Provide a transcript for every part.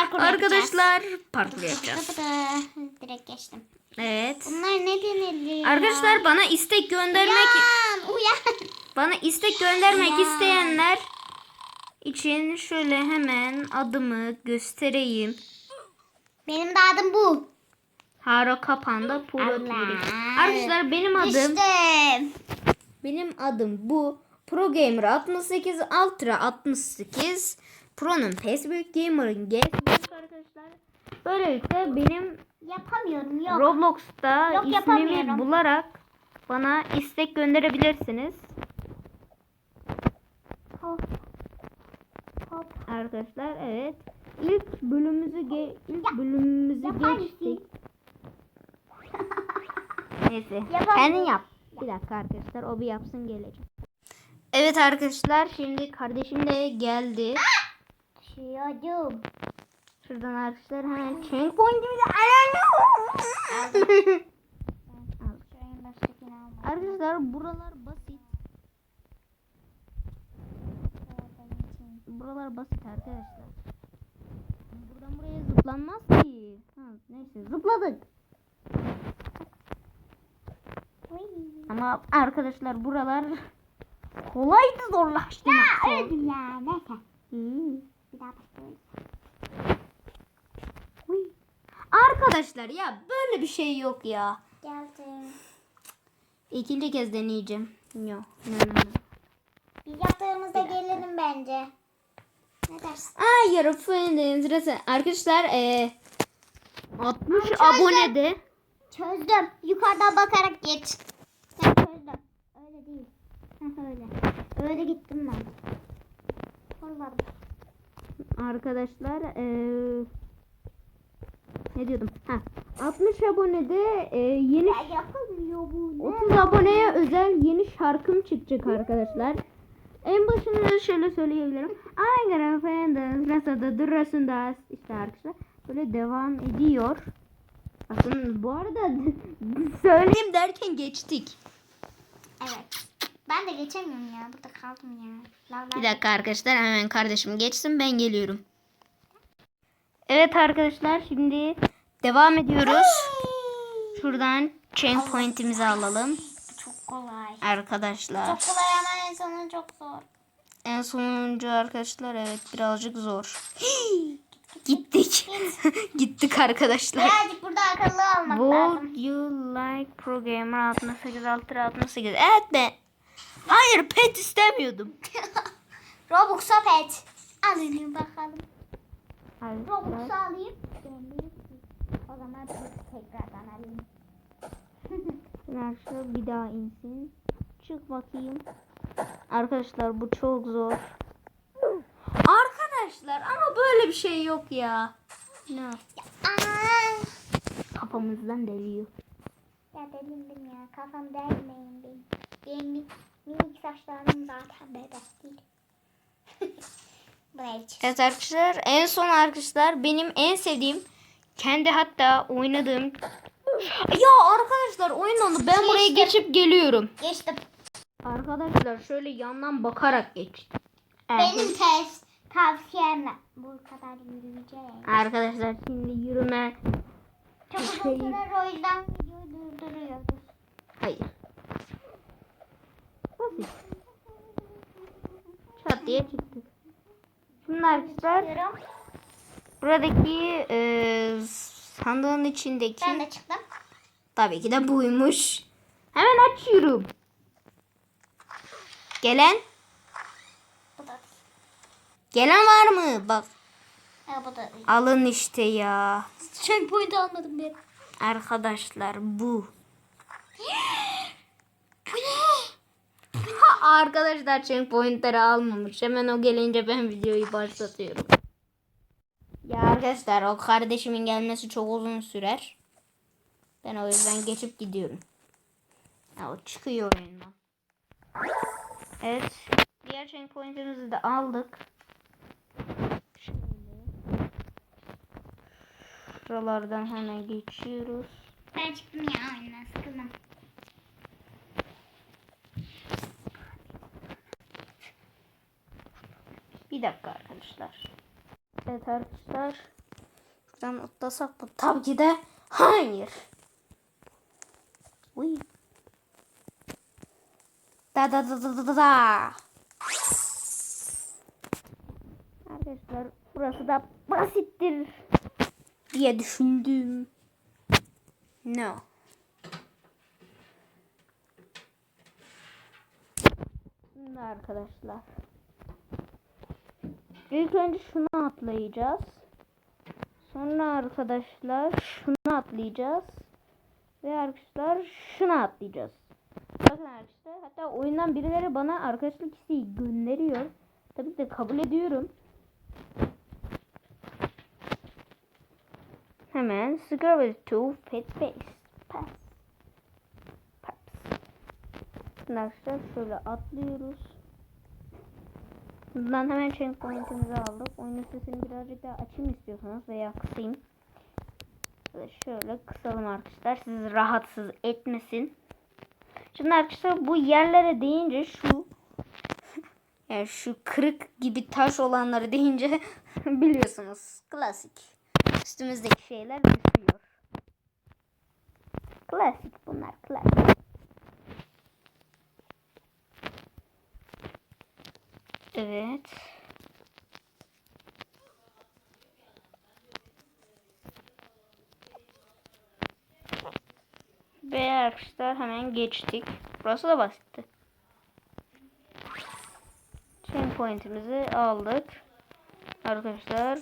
Parkur arkadaşlar parkur yapacağız. Direkt geçtim. Evet. Bunlar ne deniliyor? Arkadaşlar bana istek göndermek Uyan, uyan. bana istek göndermek Ya. isteyenler için şöyle hemen adımı göstereyim. Benim de adım bu. Haro Kapan'da Pro. TV. Arkadaşlar benim adım Düştüm. benim adım bu. Pro Gamer 68 Ultra 68 Pro'nun Facebook Gamer'ın Gamesbook arkadaşlar. Böylelikle benim Yapamıyorum yok. Roblox'ta Yok, ismimi bularak bana istek gönderebilirsiniz. Hop. Hop. Arkadaşlar evet. İlk bölümümüzü ge- ilk bölümümüzü yapar geçtik. Neyse. Yapar Kendin yap. Bir dakika arkadaşlar o bir yapsın gelecek. Evet arkadaşlar şimdi kardeşim de geldi. Düşüyordum. Şuradan arkadaşlar hemen checkpoint'imizi almadım. Arkadaşlar buralar basit. Buralar basit arkadaşlar. Buradan buraya zıplanmaz ki. Ha, neyse zıpladık. Ama arkadaşlar buralar kolaydı zorlaştı. Ya öldüm ya. Neyse. Hmm. Bir daha başlayalım. Uy. Arkadaşlar ya böyle bir şey yok ya. Geldim. İkinci kez deneyeceğim. Yok. No, no, no. Biz yaptığımızda gelelim bence. Ne dersin? Ay yarı sırası. Arkadaşlar e, 60 Çözdüm. abonede Çözdüm. Yukarıdan bakarak geç. Ben çözdüm. Öyle değil. Öyle. Öyle gittim ben. Vallahi. Arkadaşlar e, ne diyordum? Ha, 60 abonede e, yeni Ya yapılmıyor bu. Ne? 30 aboneye özel yeni şarkım çıkacak arkadaşlar. En başında şöyle söyleyebilirim. I got a friend nasıl da durasında işte arkadaşlar böyle devam ediyor. Bakın bu arada söyleyeyim derken geçtik. Evet. Ben de geçemiyorum ya. Burada kaldım ya. Lavlar. Bir dakika arkadaşlar hemen kardeşim geçsin ben geliyorum. Evet arkadaşlar şimdi devam ediyoruz. Şuradan checkpoint'imizi alalım. Bu çok kolay. Arkadaşlar. Çok kolay ama en sonu çok zor. En sonuncu arkadaşlar evet birazcık zor. Gittik. Gittik arkadaşlar. Birazcık burada akıllı olmak lazım. Would you like Programmer 68 Ultra 68? Evet be. Hayır pet istemiyordum. Robux'a pet. Alayım bakalım. Robux'u alayım. O zaman tekrardan alayım. Arkadaşlar bir daha insin. Çık bakayım. Arkadaşlar bu çok zor. Arkadaşlar ama böyle bir şey yok ya. Ne? Kafamızdan deliyor. ya delindim ya. Kafam delmeyin benim. Benim minik saçlarım zaten bebek değil. Evet arkadaşlar en son arkadaşlar benim en sevdiğim kendi hatta oynadığım ya arkadaşlar oyun ben buraya Geçtim. geçip geliyorum. Geçtim. Arkadaşlar şöyle yandan bakarak geçtim. Benim test tavsiyemle bu kadar yürüyeceğiz. Arkadaşlar şimdi yürüme Çok uzun Şey- sürer o yüzden videoyu durduruyoruz. hayır. Basit. Çat diye çıktık. Şimdi arkadaşlar buradaki e, sandığın içindeki Ben de çıktım. tabii ki de buymuş. Hemen açıyorum. Gelen Bu da gelen var mı? Bak Ha, bu da değil. alın işte ya. Checkpoint almadım ben. Arkadaşlar bu. Bu ne? Arkadaşlar checkpointleri almamış. Hemen o gelince ben videoyu başlatıyorum. Ya arkadaşlar o kardeşimin gelmesi çok uzun sürer. Ben o yüzden geçip gidiyorum. Ya o çıkıyor oyundan. Evet. Diğer checkpointimizi de aldık. Şöyle. Şuralardan hemen geçiyoruz. Ben çıktım ya oyundan sıkıldım. Bir dakika arkadaşlar. Evet arkadaşlar. Şuradan atlasak mı? Tabii ki de hayır. Uy. Da da da da da da da. Arkadaşlar burası da basittir diye düşündüm. No. Şimdi arkadaşlar. İlk önce şunu atlayacağız. Sonra arkadaşlar şunu atlayacağız. Ve arkadaşlar şunu atlayacağız. Bakın arkadaşlar hatta oyundan birileri bana arkadaşlık isteği gönderiyor. Tabii de kabul ediyorum. Hemen Scrabble to Pet Base. Pass. Şimdi arkadaşlar şöyle atlıyoruz. Buradan hemen checkpoint'imizi aldık. Oyunun sesini birazcık daha açayım istiyorsanız veya kısayım. Şöyle, kısalım arkadaşlar. Sizi rahatsız etmesin. Şimdi arkadaşlar bu yerlere deyince şu yani şu kırık gibi taş olanları deyince biliyorsunuz klasik. Üstümüzdeki şeyler düşüyor. Klasik bunlar klasik. Evet. Ve arkadaşlar hemen geçtik. Burası da basitti. Chain point'imizi aldık. Arkadaşlar.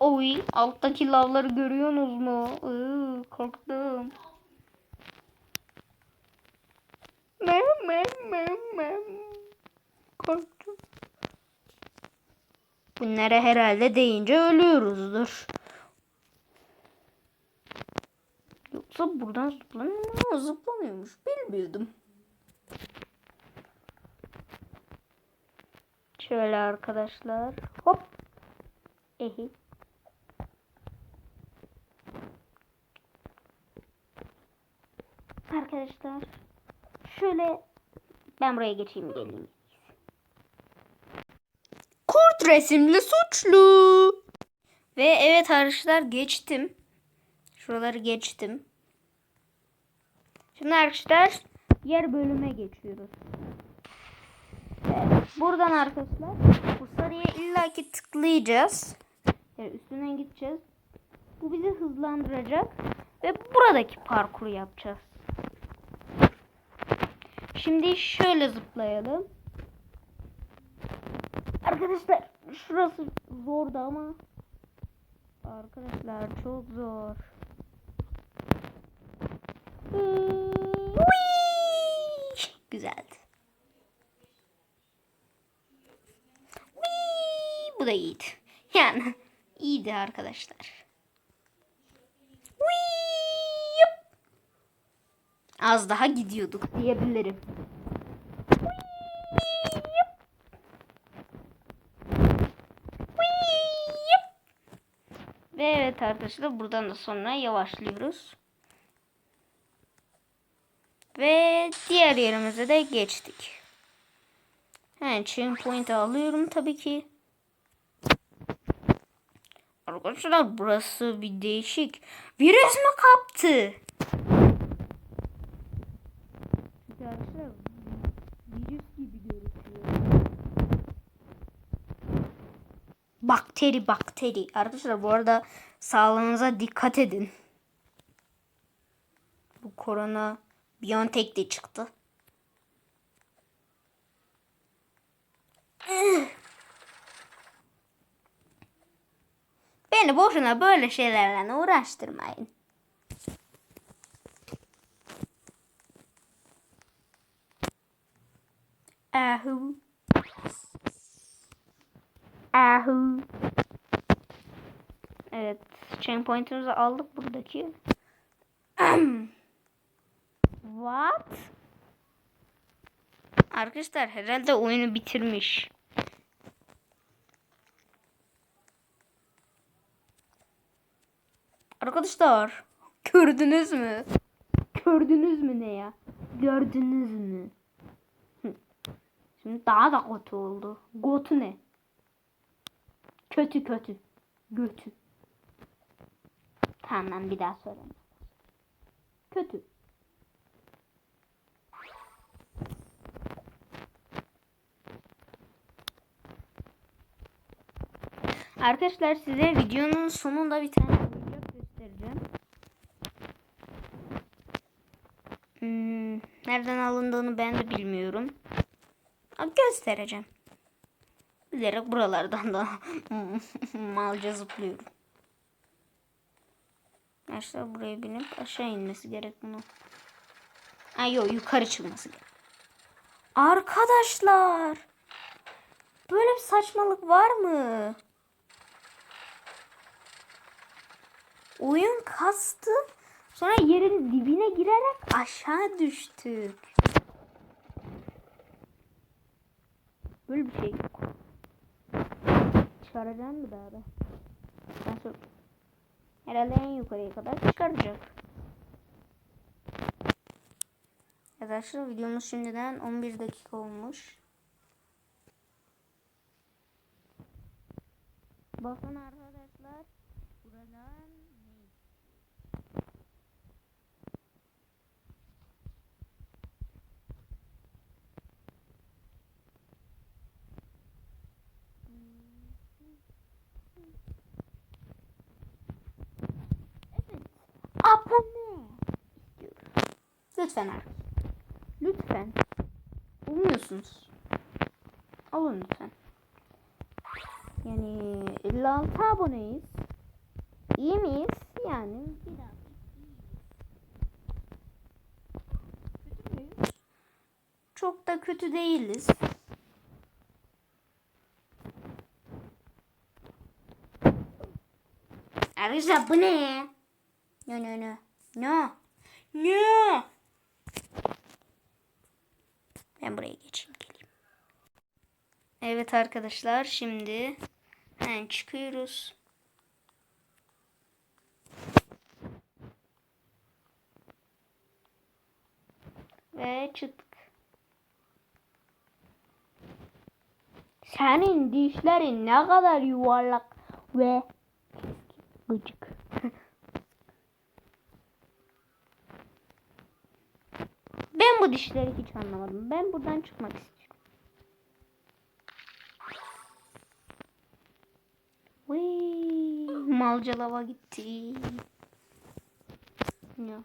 Oy alttaki lavları görüyorsunuz mu? Iı, korktum. Mem mem mem mem. Korktum. Bunlara herhalde deyince ölüyoruzdur. Yoksa buradan zıplanıyor mu? Zıplanıyormuş. Bilmiyordum. Şöyle arkadaşlar. Hop. Ehi. Arkadaşlar. Şöyle ben buraya geçeyim geleyim. Resimli suçlu. Ve evet arkadaşlar geçtim. Şuraları geçtim. Şimdi arkadaşlar diğer bölüme geçiyoruz. Evet, buradan arkadaşlar bu sarıya illaki tıklayacağız. Yani üstünden gideceğiz. Bu bizi hızlandıracak ve buradaki parkuru yapacağız. Şimdi şöyle zıplayalım. Arkadaşlar şurası zordu ama arkadaşlar çok zor. Güzeldi. Bu da iyiydi. Yani iyiydi arkadaşlar. Az daha gidiyorduk diyebilirim. Ve evet arkadaşlar buradan da sonra yavaşlıyoruz. Ve diğer yerimize de geçtik. He, chain point alıyorum tabii ki. Arkadaşlar burası bir değişik. Virüs mü kaptı? Çünkü arkadaşlar virüs gibi gözüküyor. Bakteri bakteri. Arkadaşlar bu arada sağlığınıza dikkat edin. Bu korona Biontech de çıktı. Beni boşuna böyle şeylerle uğraştırmayın. Ahu. Ahu. Evet. Chain point'imizi aldık buradaki. What? Arkadaşlar herhalde oyunu bitirmiş. Arkadaşlar gördünüz mü? Gördünüz mü ne ya? Gördünüz mü? Şimdi daha da kötü oldu. Gotu ne? Kötü kötü. Götü. Tamam bir daha söyleyeyim. Kötü. Arkadaşlar size videonun sonunda bir tane oyuncak göstereceğim. Hmm, nereden alındığını ben de bilmiyorum. Ama göstereceğim. Bilerek buralardan da malca zıplıyorum. Arkadaşlar buraya binip aşağı inmesi gerek bunu. Ay yok yukarı çıkması gerek. Arkadaşlar. Böyle bir saçmalık var mı? Oyun kastı. Sonra yerin dibine girerek aşağı düştük. Böyle bir şey yok. Çıkaracağım mı daha da? Nasıl? Herhalde en yukarıya kadar çıkaracak. Arkadaşlar videomuz şimdiden 11 dakika olmuş. Bakın arkadaşlar. Buradan ne? Evet. Abone istiyorum. Lütfen arkadaşlar. Lütfen. Olmuyorsunuz. Olun lütfen. Yani 56 aboneyiz. İyi miyiz? Yani? Çok da kötü değiliz. Arkadaşlar bu ne? No no no. No. No. Ben buraya geçeyim geleyim. Evet arkadaşlar şimdi hemen çıkıyoruz. Ve çıktık. Senin dişlerin ne kadar yuvarlak ve gıcık. Ben bu dişleri hiç anlamadım. Ben buradan çıkmak istiyorum. Vay, malca lava gitti. Ya.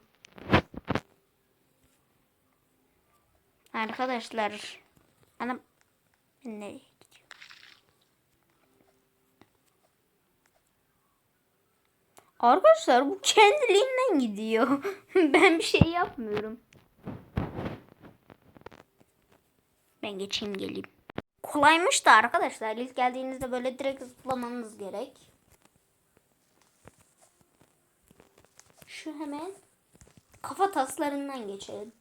Arkadaşlar. Anam. Nereye gidiyorum? Arkadaşlar bu kendiliğinden gidiyor. ben bir şey yapmıyorum. Ben geçeyim geleyim. Kolaymış da arkadaşlar. İlk geldiğinizde böyle direkt zıplamanız gerek. Şu hemen kafa taslarından geçelim.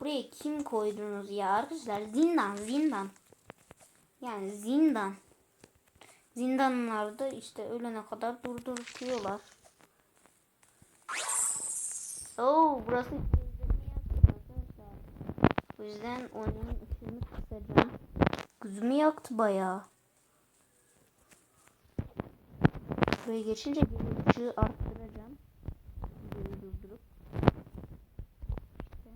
Buraya kim koydunuz ya arkadaşlar? Zindan, zindan. Yani zindan. Zindanlarda işte ölene kadar durduruyorlar. Oo, burası. O yüzden oyunun ışığını kısacağım. Gözümü yaktı bayağı. Buraya geçince ışığı arttıracağım. Videoyu durdurup. İşte.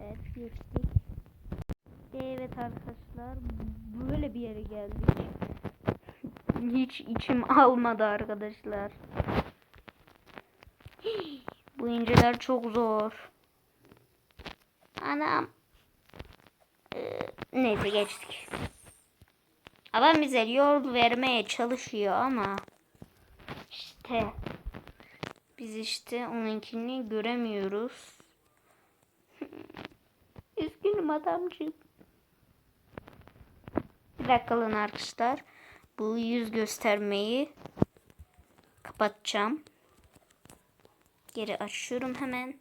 Evet geçtik. Evet arkadaşlar böyle bir yere geldik. Hiç içim almadı arkadaşlar. Bu inceler çok zor. Anam. Ee, neyse geçtik. Adam bize yol vermeye çalışıyor ama işte biz işte onunkini göremiyoruz. Üzgünüm adamcığım. Bir arkadaşlar bu yüz göstermeyi kapatacağım. Geri açıyorum hemen.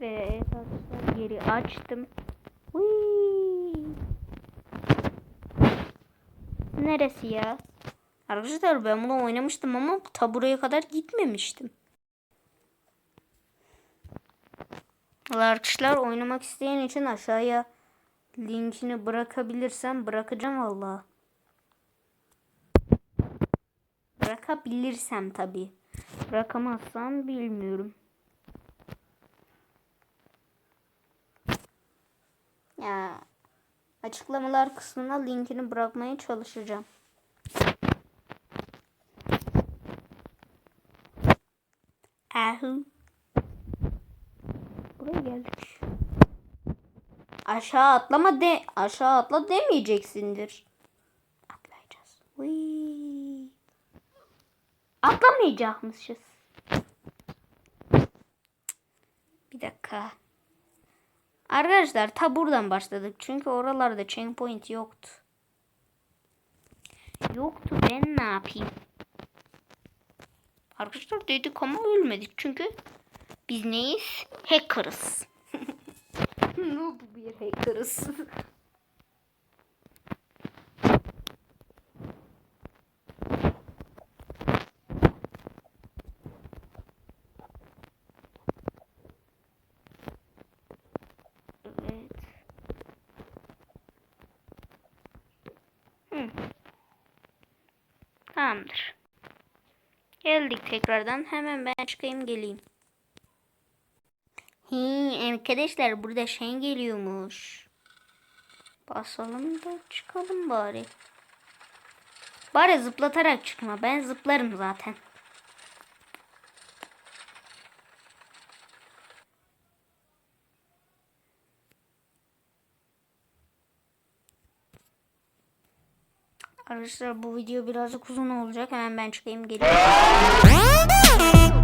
Ve evet arkadaşlar geri açtım. Uy. Neresi ya? Arkadaşlar ben bunu oynamıştım ama ta buraya kadar gitmemiştim. Arkadaşlar oynamak isteyen için aşağıya linkini bırakabilirsem bırakacağım valla. Bırakabilirsem tabi. Bırakamazsam bilmiyorum. Ya açıklamalar kısmına linkini bırakmaya çalışacağım. Ahu. Buraya geldik. Aşağı atlama de aşağı atla demeyeceksindir. Atlayacağız. Vıy. Atlamayacakmışız. Bir dakika. Arkadaşlar ta buradan başladık. Çünkü oralarda checkpoint yoktu. Yoktu ben ne yapayım? Arkadaşlar dedik ama ölmedik. Çünkü biz neyiz? Hacker'ız. Noob bir hacker'ız. Tamamdır. Geldik tekrardan. Hemen ben çıkayım geleyim. Hi, arkadaşlar burada şey geliyormuş. Basalım da çıkalım bari. Bari zıplatarak çıkma. Ben zıplarım zaten. Arkadaşlar bu video birazcık uzun olacak. Hemen ben çıkayım geleyim.